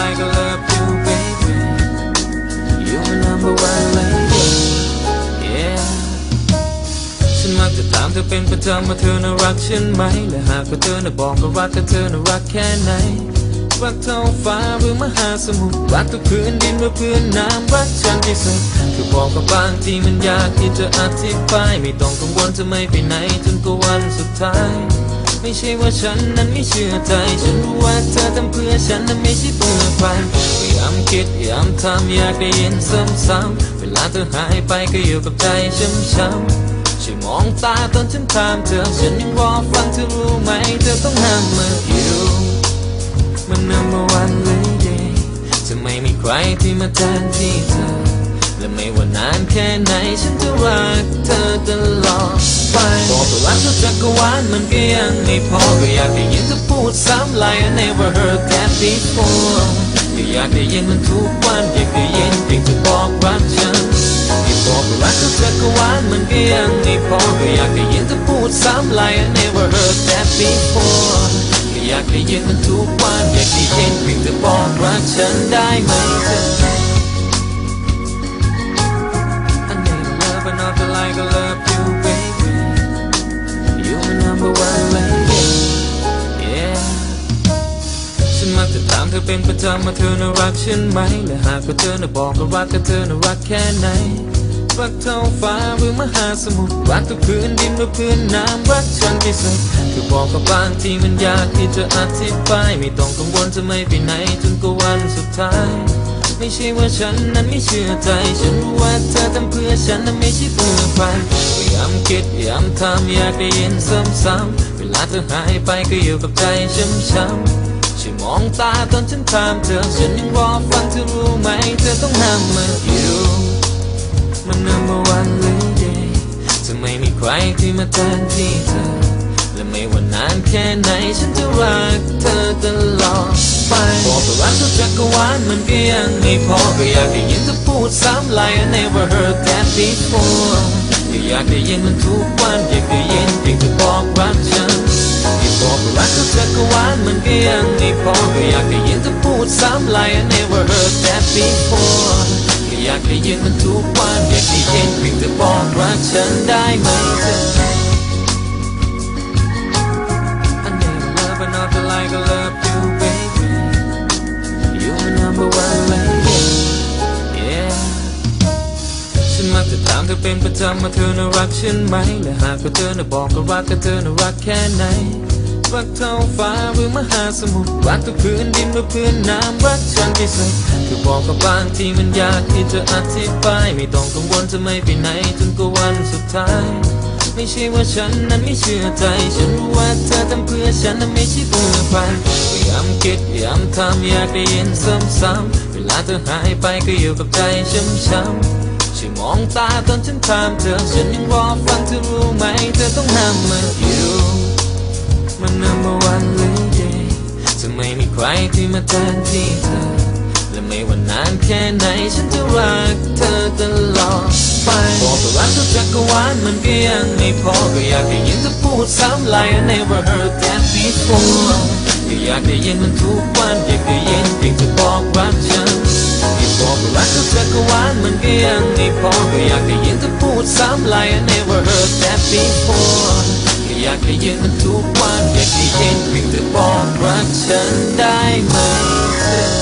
like I love you, baby. You my number one lady, yeah. ฉันมักจะถามเธอเป็นประจำว่าเธอน่ารักฉันไหม และหากว่าเธอน่ะบอกก็รักเธอน่ารักแค่ไหน รักเท่าฟ้าหรือมหาสมุทร รักทุกพื้นดินหรือพื้นน้ำรักฉันที่สุดคือบอกกับบางทีมันยากที่จะอธิบาย ไม่ต้องกังวลจะไม่ไปไหนจนกว่าวันสุดท้าย ไม่ใช่ว่าฉันนั้นไม่เชื่อใจ ฉันรู้ว่าเธอทำเพื่อฉันนั้นไม่ใช่เพื่อใครพยายามคิดพยายามทำอยากได้ยินซ้ำๆเวลาเธอหายไปก็อยู่กับใจช้ำๆช่วยมองตาตอนฉันถามเธอ ฉันยังรอฟังเธอรู้ไหม เธอต้องห้ามเมื่ออยู่มัน number one lady จะไม่มีใครที่มาแทนที่เธอ ไม่ว่านานแค่ไหนฉันจะรักเธอตลอดไปบอกว่ารักเธอจักรวาลมันก็ยังไม่พอก็อยากได้ยินเธอพูดซ้ำ like I never heard that before ก็อยากได้ยินมันทุกวันอยากได้ยินเพียงเธอบอกรักฉันที่บอกว่ารักเธอจักรวาลมันก็ยังไม่พอก็อยากได้ยินเธอพูดซ้ำ like I never heard that before ก็อยากได้ยินมันทุกวันอยากได้ยินเพียงเธอบอกรักฉันได้ไหมเธอ ฉันมักจะถามเธอเป็นประจำว่าเธอน่ารักฉันไหม และหากว่าเธอน่ะบอกก็รักก็เธอน่ารักแค่ไหน รักเท่าฟ้าหรือมหาสมุทร รักทุกพื้นดินหรือพื้นน้ำ รักฉันที่สุดคือบอกกับบางที่มันยากที่จะอธิบาย ไม่ต้องกังวลจะไม่ไปไหนจนกว่าวันสุดท้าย ไม่ใช่ว่าฉันนั้นไม่เชื่อใจ ฉันรู้ว่าเธอทำเพื่อฉันนั้นไม่ใช่เพื่อใครพยายามคิดพยายามทำอยากได้ยินซ้ำๆเวลาเธอหายไปก็อยู่กับใจช้ำๆ ช่วยมองตาตอนฉันถามเธอ ฉันยังรอฟังเธอรู้ไหม เธอต้องห้ามมาอยู่มัน number one lady จะไม่มีใครที่มาแทนที่เธอ และไม่ว่านานแค่ไหนฉันจะรักเธอตลอดไปบอกว่ารักเธอจักรวาลมันก็ยังไม่พอก็อยากได้ยินเธอพูดซ้ำ like I never heard that before ก็อยากได้ยินมันทุกวันอยากได้ยิน พอก็อยากได้ยินเธอพูดซ้ำ like I never heard that before ก็อยากได้ยินมันทุกวัน อยากได้ยินเพียงเธอบอกรักฉันได้ไหมเธอ I need love and not like I love you, baby. You're my number one lady. Yeah. ฉันมักจะถามเธอเป็นประจำว่าเธอน่ารักฉันไหมและหากว่าเธอน่ะบอกก็รักก็เธอน่ารักแค่ไหน รักเท่าฟ้าหรือมหาสมุทรรักทุกพื้นดินหรือพื้นน้ำรักฉันที่สุดคือบอกกับบางทีมันยากที่จะอธิบาย ไม่ต้องกังวลจะไม่ไปไหนจนกว่าวันสุดท้าย ไม่ใช่ว่าฉันนั้นไม่เชื่อใจ ฉันรู้ว่าเธอทำเพื่อฉันนั้นไม่ใช่เพื่อใครพยายามคิดพยายามทำอยากได้ยินซ้ำๆเวลาเธอหายไปก็อยู่กับใจช้ำๆช่วยมองตาตอนฉันถามเธอ ฉันยังรอฟังเธอรู้ไหม เธอต้องห้ามมาอยู่ มัน number one lady จะไม่มีใครที่มาแทนที่เธอ และไม่ว่านานแค่ไหนฉันจะรักเธอตลอดไปบอกว่ารักเธอจักรวาลมันก็ยังไม่พอ ก็อยากได้ยินเธอพูดซ้ำ like I never heard that before ก็อยากได้ยินมันทุกวันอยากได้ยินเพียงเธอบอกรักฉันบอกว่ารักเธอจักรวาลมันก็ยังไม่พอ ก็อยากได้ยินเธอพูดซ้ำ like I never heard that before อยากได้ยินมันทุกวันอยากได้ยินเพียงแต่บอกรักฉันได้ไหม